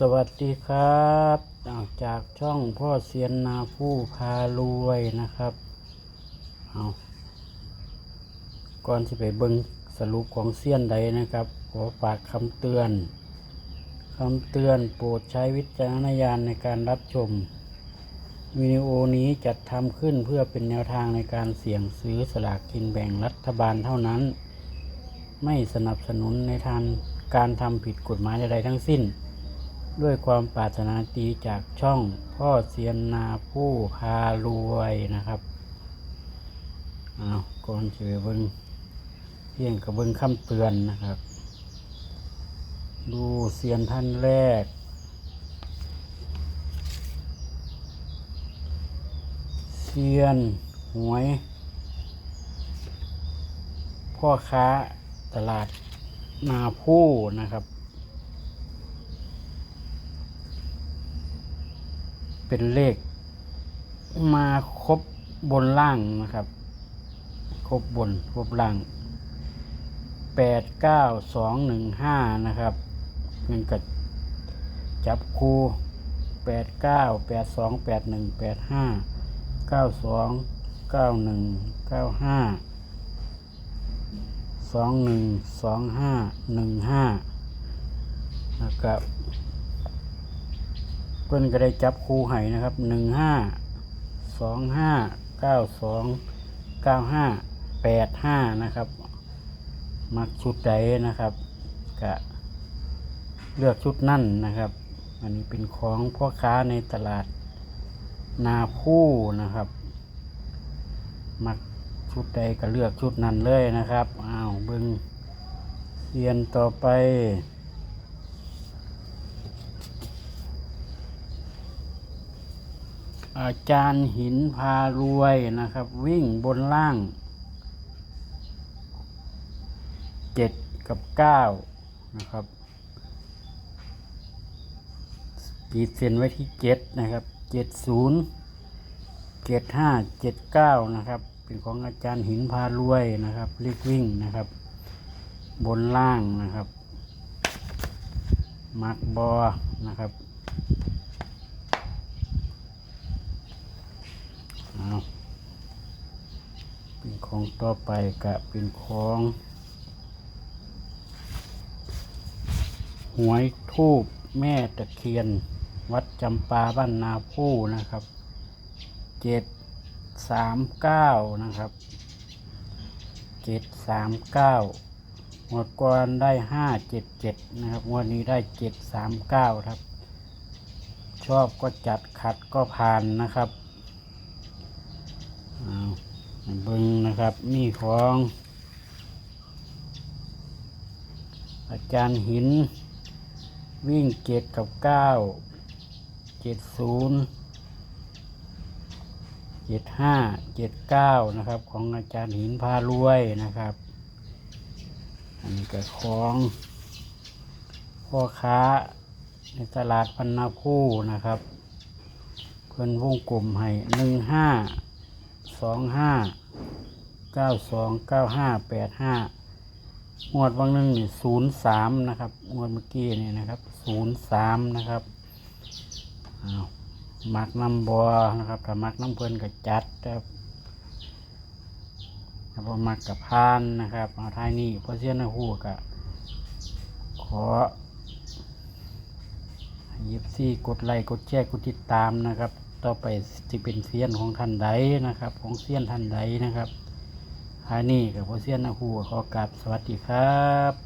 สวัสดีครับจากช่องพ่อเซียนนาผู้พารวยนะครับเอาก่อนที่ไปเบิ้งสรุปของเซียนใดนะครับ ขอฝากคำเตือนคำเตือนโปรดใช้วิจารณญาณในการรับชม วิดีโอนี้จัดทำขึ้นเพื่อเป็นแนวทางในการเสี่ยงซื้อสลากกินแบ่งรัฐบาลเท่านั้น ไม่สนับสนุนในทางการทำผิดกฎหมายใดๆทั้งสิ้น ด้วยความปรารถนาดีจากช่องพ่อเซียนนาผู้พารวยนะครับเอาก่อนเจอเบิงเพียงกับเบิงคำเตือนนะครับ ดูเซียนท่านแรก เซียนหวย พ่อค้าตลาดนาผู้นะครับ เป็นเลข มาครบบนล่างนะครับ ครบบนครบล่างแปดเก้าสองหนึ่งห้านะครับมันกับจับคูแปดเก้าแปดสองแปดหนึ่งแปดห้าเก้าสองเก้าหนึ่งเก้าห้าสองหนึ่งสองห้าหนึ่งห้านะครับ เพิ่อนก็ได้จับคู่ให้นะครับหนึ่งห้าสองห้าเก้าสองเก้าห้าแปดห้านะครับ มักชุดใดนะครับก็เลือกชุดนั่นนะครับ อันนี้เป็นของพ่อค้าในตลาดนาคู่นะครับ มักชุดใดก็เลือกชุดนั้นเลยนะครับอ้าวเบิ้งเรียนต่อไป อาจารย์หินพารวยนะครับ วิ่งบนล่างเจ็ดกับเก้านะครับขีดเส้นไว้ที่เจ็ดนะครับเจ็ดศูนย์เจ็ดห้าเจ็ดเก้านะครับ เป็นของอาจารย์หินพารวยนะครับเลขวิ่งนะครับ บนล่างนะครับ มักบอนะครับ เอาเป็นของต่อไปกะเป็นของหวยทูบแม่ตะเคียน วัดจำปาบ้านนาผู้นะครับเจ็ดสามเก้านะครับเจ็ดสามเก้างวดก่อนได้ห้าเจ็ดเจ็ดนะครับวดนี้ได้เจ็ดสามเก้าครับ ชอบก็จัดขัดก็ผ่านนะครับ เบึงนะครับ มีของ อาจารย์หิน วิ่งเจ็ดกับเก้าเจ็ดศูนย์เจ็ดห้าเจ็ดเก้านะครับ ของอาจารย์หินพารวยนะครับ อันนี้ก็ของพ่อค้าในตลาดพันนาคู่นะครับ เพื่อนวงกลมให้หนึ่งห้า สองห้าเก้าสองเก้าห้าแปดห้างวดวันนึงนี่ศูนย์สามนะครับงวดเมื่อกี้นี่นะครับศูนย์สามนะครับอ้าวมักน้ำบัวนะครับถ้ามักน้ำเพลินกับจัดครับถ้าบ่มักกับพานนะครับเอาท้ายนี้เพราะเสียนหูกับขอยิบซี่กดไลค์กดแชร์กดติดตามนะครับ ต่อไปจะเป็นเซียนของท่านใดนะครับ ของเซียนท่านใดนะครับท้านี้กับพ่อเซียนนะฮูขอกราบสวัสดีครับ